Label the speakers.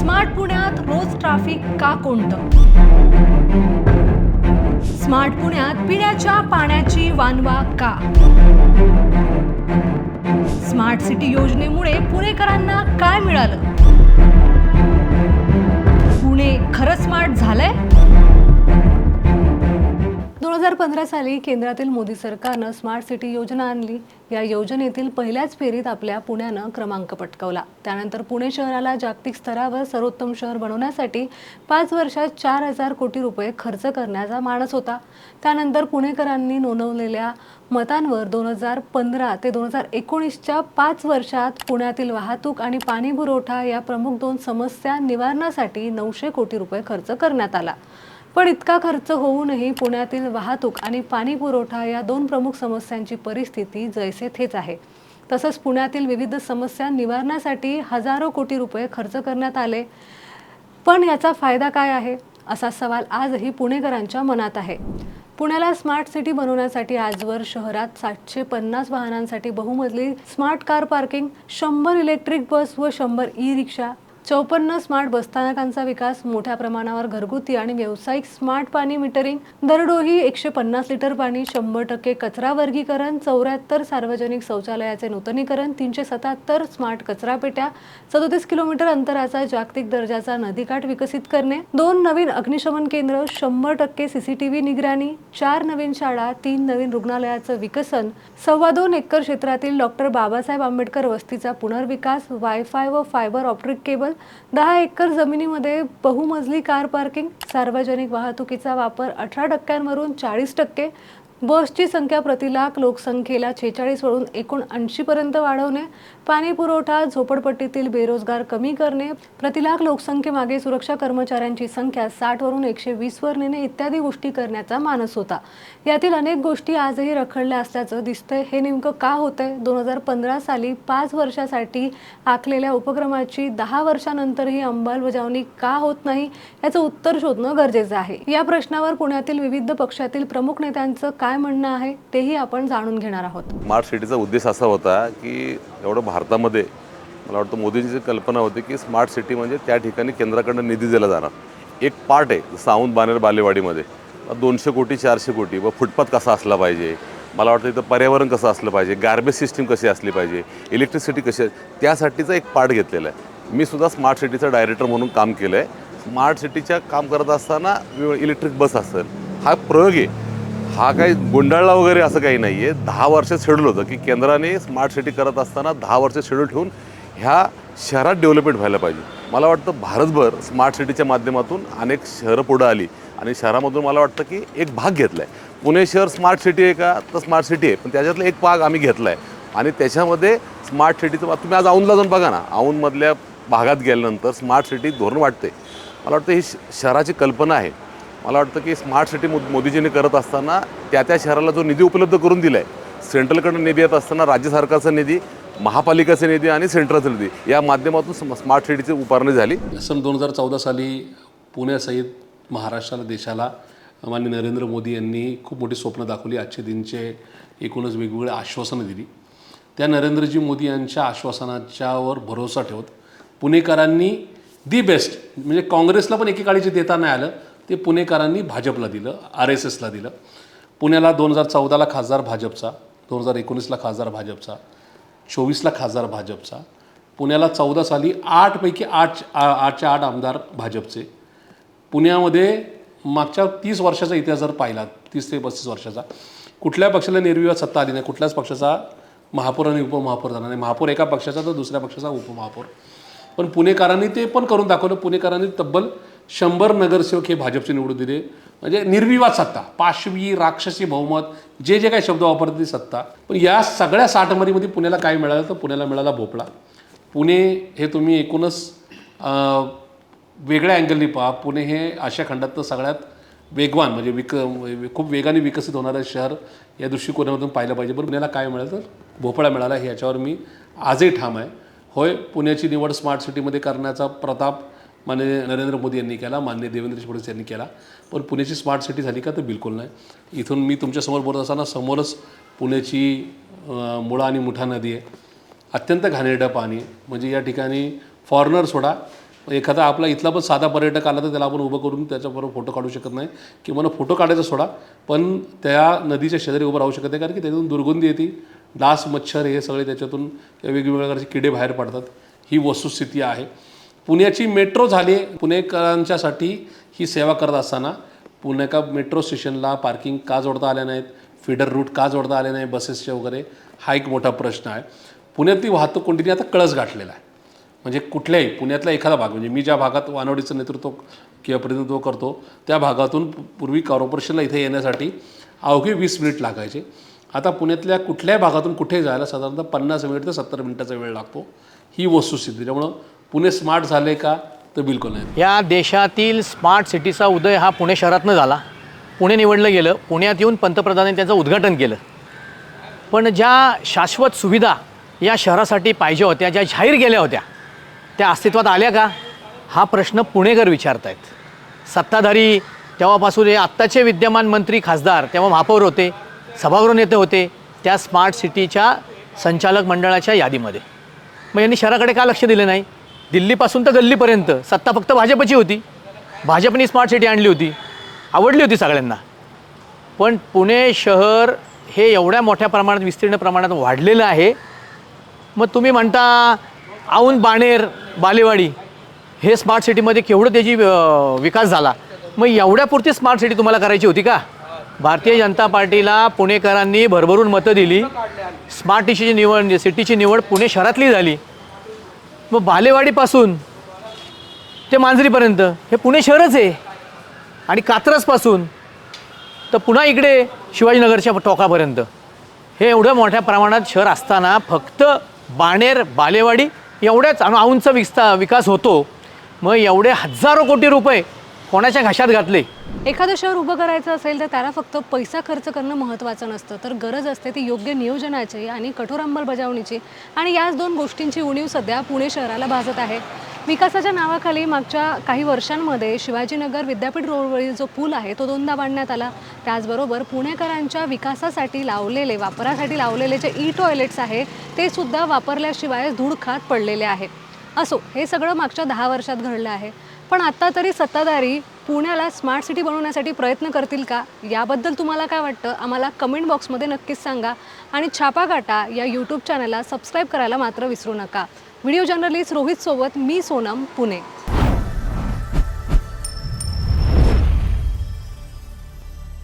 Speaker 1: Smart पुण्यात रोज traffic का कोणतं? स्मार्ट पुण्यात पिण्याच्या पाण्याची वानवा का? स्मार्ट सिटी योजनेमुळे पुणेकरांना काय मिळालं? पुणे खरं स्मार्ट झालंय? हजार पंधरा साली केंद्रातील मोदी सरकारनं स्मार्ट सिटी योजना आणली. या योजनेतील पहिल्याच फेरीत आपल्या पुण्यानं क्रमांक पटकावला. त्यानंतर पुणे शहराला जागतिक स्तरावर सर्वोत्तम शहर बनवण्यासाठी पाच वर्षात चार हजार कोटी रुपये खर्च करण्याचा मानस होता. त्यानंतर पुणेकरांनी नोंदवलेल्या मतांवर दोन हजार पंधरा ते दोन हजार एकोणीसच्या पाच वर्षात पुण्यातील वाहतूक आणि पाणी पुरवठा या प्रमुख दोन समस्या निवारणासाठी नऊशे कोटी रुपये खर्च करण्यात आला. पण इतका खर्च होऊनही पुण्यातील वाहतूक आणि पाणी पुरवठा या दोन प्रमुख समस्यांची परिस्थिती जैसे थेच आहे. तसंच पुण्यातील विविध समस्या निवारण्यासाठी हजारो कोटी रुपये खर्च करण्यात आले. पण याचा फायदा काय आहे? असा सवाल आजही पुणेकरांच्या मनात आहे. पुण्याला स्मार्ट सिटी बनवण्यासाठी आजवर शहरात सातशे पन्नास वाहनांसाठी बहुमजली स्मार्ट कार पार्किंग शंभर इलेक्ट्रिक बस व शंभर ई रिक्षा चौपन्न स्मार्ट बसस्थानकांचा विकास मोठ्या प्रमाणावर घरगुती आणि व्यावसायिक स्मार्ट पाणी मीटरिंग दरडोही एकशे पन्नास लिटर पाणी शंभर टक्के कचरा वर्गीकरण चौऱ्याहत्तर सार्वजनिक शौचालयाचे नूतनीकरण तीनशे सत्याहत्तर स्मार्ट कचरा पेट्या सदोतीस किलोमीटर अंतराचा जागतिक दर्जाचा नदीकाठ विकसित करणे दोन नवीन अग्निशमन केंद्र शंभर टक्के सीसीटीव्ही निगराणी चार नवीन शाळा तीन नवीन रुग्णालयाचं विकसन सव्वा दोन एकर क्षेत्रातील डॉक्टर बाबासाहेब आंबेडकर वस्तीचा पुनर्विकास वायफाय व फायबर ऑप्टिक केबल दहा एकर जमिनीमध्ये बहुमजली कार पार्किंग सार्वजनिक वाहतुकीचा वापर अठरा टक्क्यांवरून चाळीस टक्के बसची संख्या प्रति लाख लोकसंख्येला छेचाळीस वरून एकूण ऐंशीपर्यंत वाढवणे पाणी पुरवठा झोपडपट्टीतील बेरोजगार कमी करणे प्रति लाख लोकसंख्येमागे सुरक्षा कर्मचाऱ्यांची संख्या साठवरून एकशे वीसवर नेणे इत्यादी गोष्टी करण्याचा मानस होता. यातील अनेक गोष्टी आजही रखडल्या असल्याचं दिसतंय. हे नेमकं का होतंय? दोन हजार पंधरा साली पाच वर्षासाठी आखलेल्या उपक्रमाची दहा वर्षानंतरही अंमलबजावणी का होत नाही याचं उत्तर शोधणं गरजेचं आहे. या प्रश्नावर पुण्यातील विविध पक्षातील प्रमुख नेत्यांचं काय काय म्हणणं आहे तेही आपण जाणून घेणार आहोत.
Speaker 2: स्मार्ट सिटीचा उद्देश असा होता की एवढं भारतामध्ये मला वाटतं मोदींची कल्पना होती की स्मार्ट सिटी म्हणजे त्या ठिकाणी केंद्राकडनं निधी दिला जाणार. एक पार्ट आहे साऊंद बानेर बालेवाडीमध्ये. दोनशे कोटी चारशे कोटी व फुटपाथ कसा असला पाहिजे? मला वाटतं इथं पर्यावरण कसं असलं पाहिजे? गार्बेज सिस्टीम कशी असली पाहिजे? इलेक्ट्रिसिटी कशी त्यासाठीचा एक पार्ट घेतलेला आहे. मी सुद्धा स्मार्ट सिटीचा डायरेक्टर म्हणून काम केलं आहे स्मार्ट सिटीच्या काम करत असताना इलेक्ट्रिक बस असेल हा प्रयोग आहे. हा काही गुंडाळला वगैरे असं काही नाही आहे दहा वर्ष शेड्यूल होतं की केंद्राने स्मार्ट सिटी करत असताना दहा वर्ष शेड्यूल ठेवून ह्या शहरात डेव्हलपमेंट व्हायला पाहिजे. मला वाटतं भारतभर स्मार्ट सिटीच्या माध्यमातून अनेक शहरं पुढं आली आणि शहरामधून मला वाटतं की एक भाग घेतला आहे पुणे शहर स्मार्ट सिटी आहे का? तर स्मार्ट सिटी आहे. पण त्याच्यातला एक भाग आम्ही घेतला आहे आणि त्याच्यामध्ये स्मार्ट सिटीचं तुम्ही आज औंधला जाऊन बघा ना. औंधमधल्या भागात गेल्यानंतर स्मार्ट सिटी धोरण वाटते मला वाटतं ही श- शहराची कल्पना आहे. मला वाटतं की स्मार्ट सिटी मो मोदीजींनी करत असताना त्या त्या शहराला जो निधी उपलब्ध करून दिला आहे सेंट्रलकडून निधी येत असताना राज्य सरकारचा निधी महापालिकेचा निधी आणि सेंट्रलचा निधी या माध्यमातून स्म- स्मार्ट सिटीची उभारणी झाली.
Speaker 3: सन दोन हजार चौदा साली पुण्यासहित महाराष्ट्राला देशाला माननीय नरेंद्र मोदी यांनी खूप मोठी स्वप्न दाखवली. आजच्या दिनचे एकूणच वेगवेगळे आश्वासनं दिली. त्या नरेंद्रजी मोदी यांच्या आश्वासनाच्यावर भरोसा ठेवत पुणेकरांनी दी बेस्ट म्हणजे काँग्रेसला पण एकेकाळी जे देता नाही आलं. ते पुणेकरांनी भाजपला दिलं आर एस एसला दिलं. पुण्याला दोन हजार चौदाला खासदार भाजपचा दोन हजार एकोणीसला खासदार भाजपचा चोवीसला खासदार भाजपचा. पुण्याला चौदा साली आठपैकी आठ आठच्या आठ आमदार भाजपचे. पुण्यामध्ये मागच्या तीस वर्षाचा इतिहास जर पाहिला तीस ते पस्तीस वर्षाचा कुठल्या पक्षाला निर्विवाद सत्ता आली नाही कुठल्याच पक्षाचा महापौर आणि उपमहापौर झाला नाही. महापौर एका पक्षाचा तर दुसऱ्या पक्षाचा उपमहापौर. पण पुणेकरांनी ते पण करून दाखवलं. पुणेकरांनी तब्बल शंभर नगरसेवक हे भाजपचे निवडून दिले. म्हणजे निर्विवाद सत्ता पाशवी राक्षसी बहुमत जे जे काही शब्द वापरतात ते सत्ता. पण या सगळ्या साठमरीमध्ये पुण्याला काय मिळालं तर पुण्याला मिळाला भोपळा. पुणे हे तुम्ही एकूणच वेगळ्या अँगलनी पहा. पुणे हे आशिया खंडातलं सगळ्यात वेगवान म्हणजे विक खूप वेगाने विकसित होणारं शहर या दृष्टिकोनामधून पाहिलं पाहिजे. पण पुण्याला काय मिळालं तर भोपळा मिळाला. हे याच्यावर मी आजही ठाम आहे. होय पुण्याची निवड स्मार्ट सिटीमध्ये करण्याचा प्रताप माननीय नरेंद्र मोदी यांनी केला माननीय देवेंद्र फडणवीस यांनी केला. पण पुण्याची स्मार्ट सिटी झाली का तर बिलकुल नाही. इथून मी तुमच्यासमोर बोलत असताना समोरच पुण्याची मुळा आणि मुठा नदी आहे. अत्यंत घाणेरडं पाणी म्हणजे या ठिकाणी फॉरेनर सोडा. एखादा आपला इथला पण साधा पर्यटक आला तर त्याला आपण उभं करून त्याच्याबरोबर फोटो काढू शकत नाही. किंवा फोटो काढायचा सोडा. पण त्या नदीच्या शेजारी उभं राहू शकत नाही. कारण की त्याच्यातून दुर्गंधी येते. डास मच्छर हे सगळे त्याच्यातून वेगवेगळ्या प्रकारचे किडे बाहेर पडतात. ही वस्तुस्थिती आहे. पुण्याची मेट्रो झाली पुणेकरांच्यासाठी ही सेवा करत असताना पुणे मेट्रो स्टेशनला पार्किंग का जोडता आल्या नाहीत फिडर रूट का जोडता आले नाही बसेसचे वगैरे हा एक मोठा प्रश्न आहे. पुण्यातली वाहतूक कोणतीने आता कळस गाठलेला आहे. म्हणजे कुठल्याही पुण्यातला एखादा भाग म्हणजे मी ज्या भागात वानवडीचं नेतृत्व किंवा प्रतिनिधित्व करतो त्या भागातून पूर्वी कॉर्पोरेशनला इथे येण्यासाठी अवघे वीस मिनिट लागायचे. आता पुण्यातल्या कुठल्याही भागातून कुठे जायला साधारणतः पन्नास मिनिट ते सत्तर मिनिटाचा वेळ लागतो. ही वस्तुस्थिती त्यामुळं पुणे स्मार्ट झाले का तर बिलकुल नाही.
Speaker 4: या देशातील स्मार्ट सिटीचा उदय हा पुणे शहरातनं झाला. पुणे निवडलं गेलं पुण्यात येऊन पंतप्रधानांनी त्याचं उद्घाटन केलं. पण ज्या शाश्वत सुविधा या शहरासाठी पाहिजे होत्या ज्या जाहीर केल्या होत्या त्या अस्तित्वात आल्या का? हा प्रश्न पुणेकर विचारत आहेत सत्ताधारी तेव्हापासून हे आत्ताचे विद्यमान मंत्री खासदार तेव्हा महापौर होते सभागृह नेते होते त्या स्मार्ट सिटीच्या संचालक मंडळाच्या यादीमध्ये. मग यांनी शहराकडे का लक्ष दिलं नाही? दिल्लीपासून तर गल्लीपर्यंत. सत्ता फक्त भाजपची होती. भाजपने स्मार्ट सिटी आणली होती. आवडली होती सगळ्यांना. पण पुणे शहर हे एवढ्या मोठ्या प्रमाणात विस्तीर्ण प्रमाणात वाढलेलं आहे. मग तुम्ही म्हणता औंध बाणेर बालेवाडी हे स्मार्ट सिटीमध्ये केवढं त्याची विकास झाला? मग एवढ्यापुरती स्मार्ट सिटी तुम्हाला करायची होती का? भारतीय जनता पार्टीला पुणेकरांनी भरभरून मतं दिली. स्मार्ट सिटीची निवड सिटीची निवड पुणे शहरातली झाली. मग बालेवाडीपासून ते मांजरीपर्यंत हे पुणे शहरच आहे. आणि कात्रजपासून तर पुन्हा इकडे शिवाजीनगरच्या टोकापर्यंत. हे एवढं मोठ्या प्रमाणात शहर असताना फक्त बाणेर बालेवाडी एवढ्याच आणि औंधचा विस्ता विकास होतो. मग एवढे हजारो कोटी रुपये कोणाच्या घशात घातले.
Speaker 1: एखादं शहर उभं करायचं असेल तर त्याला फक्त पैसा खर्च करणं महत्त्वाचं नसतं. तर गरज असते ती योग्य नियोजनाची आणि कठोर अंमलबजावणीची. आणि याच दोन गोष्टींची उणीव सध्या पुणे शहराला भासत आहे. विकासाच्या नावाखाली मागच्या काही वर्षांमध्ये शिवाजीनगर विद्यापीठ रोडवरील जो पूल आहे तो दोनदा बांधण्यात आला. त्याचबरोबर पुणेकरांच्या विकासासाठी लावलेले वापरासाठी लावलेले जे ई टॉयलेट्स आहे ते सुद्धा वापरल्याशिवाय धूळ खात पडलेले आहे. असो हे सगळं मागच्या दहा वर्षात घडलं आहे. पण आता तरी सत्ताधारी पुण्याला स्मार्ट सिटी बनवण्यासाठी प्रयत्न करतील का? याबद्दल तुम्हाला काय वाटतं? आम्हाला कमेंट बॉक्समध्ये नक्कीच सांगा. आणि छापा काटा या यूट्यूब चॅनलला सबस्क्राईब करायला मात्र विसरू नका. व्हिडिओ जर्नलिस्ट रोहितसोबत मी सोनम पुणे.